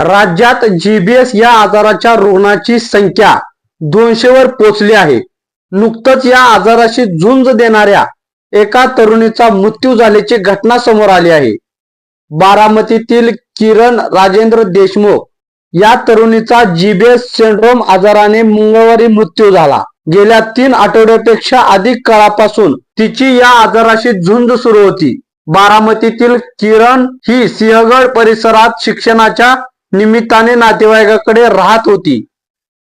राज्यात जीबीएस या आजाराच्या रुग्णाची संख्या दोनशे वर पोचली आहे. नुकतंच या आजाराशी झुंज देणाऱ्या एका तरुणीचा मृत्यू झाल्याची घटना समोर आली आहे. बारामतीतील किरण राजेंद्र देशमुख या तरुणीचा जीबीएस सिंड्रोम आजाराने मंगळवारी मृत्यू झाला. गेल्या तीन आठवड्यापेक्षा अधिक काळापासून तिची या आजाराशी झुंज सुरू होती. बारामतीतील किरण ही सिंहगड परिसरात शिक्षणाच्या निमित्ताने नातेवाईकाकडे राहत होती.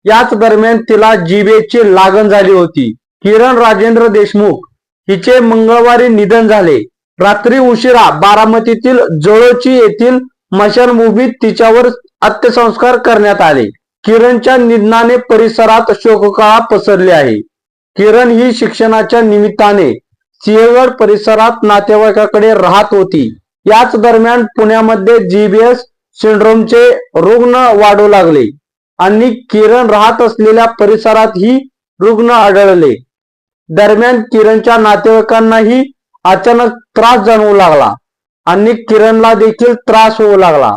याच दरम्यान तिला जीबीएसची लागण झाली होती. किरण राजेंद्र देशमुख हिचे मंगळवारी निधन झाले. रात्री उशिरा बारामतीतील जळोची येथील मशानभूमीत तिच्यावर अंत्यसंस्कार करण्यात आले. किरणच्या निधनाने परिसरात शोककळा पसरली आहे. किरण ही शिक्षणाच्या निमित्ताने सिंहगड परिसरात नातेवाईकाकडे राहत होती. याच दरम्यान पुण्यामध्ये जीबीएस सिंड्रोमचे रुग्ण वाढू लागले. आणि किरण राहत असलेल्या परिसरात ही रुग्ण आढळले. दरम्यान किरणच्या नातेवाईकांनाही अचानक त्रास जाणवू लागला आणि किरणला देखील त्रास होऊ लागला.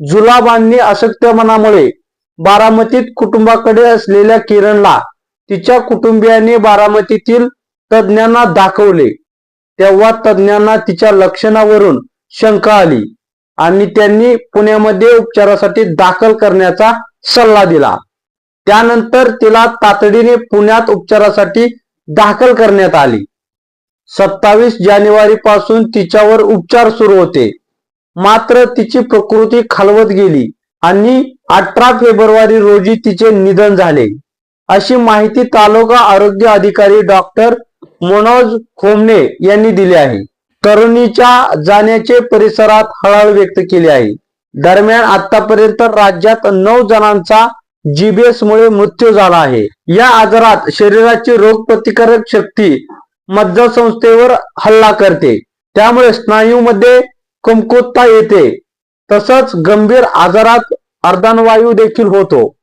जुलाबांनी अशक्तपणामुळे बारामतीत कुटुंबाकडे असलेल्या किरणला तिच्या कुटुंबियांनी बारामतीतील तज्ज्ञांना दाखवले. तेव्हा तज्ज्ञांना तिच्या लक्षणावरून शंका आली. आणि त्यांनी पुण्यामध्ये उपचारासाठी दाखल करण्याचा सल्ला दिला. त्यानंतर तिला तातडीने पुण्यात उपचारासाठी दाखल करण्यात आली. सत्तावीस जानेवारी पासून तिच्यावर उपचार सुरू होते. मात्र तिची प्रकृती खालवत गेली आणि अठरा फेब्रुवारी रोजी तिचे निधन झाले. अशी माहिती तालुका आरोग्य अधिकारी डॉक्टर मनोज खोमणे यांनी दिली आहे. तरुणीच्या जाण्याचे परिसरात हळहळ व्यक्त केली आहे. दरम्यान आतापर्यंत राज्यात नऊ जणांचा जीबीएस मुळे मृत्यू झाला आहे. या आजारात शरीराची रोगप्रतिकारक शक्ती मज्जासंस्थेवर हल्ला करते. त्यामुळे स्नायूमध्ये कमकुवता येते. तसंच गंभीर आजारात अर्धानवायू देखील होतो.